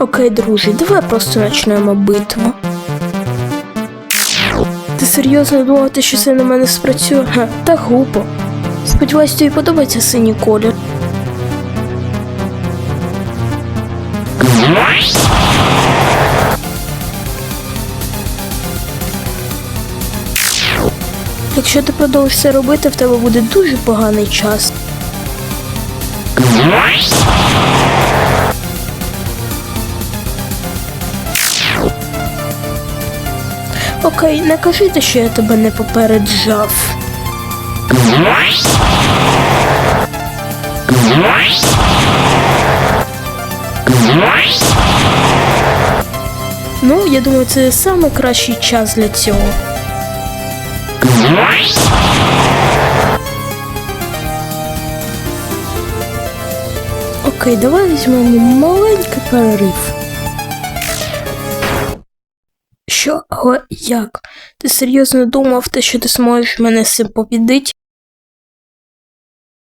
Окей, друзі, давай просто почнемо битву. Ти серйозно думав, те, що це на мене спрацює? Ха, та глупо. Сподіваюсь, тобі подобається синій колір. Якщо ти продовжиш це робити, в тебе буде дуже поганий час. Окей, не кажи, що я тебе не попереджав. Ну, я думаю, це саме кращий час для цього. Окей, давай візьмемо маленький перерив. Що, але як? Ти серйозно думав те, що ти зможеш мене з цим побідити?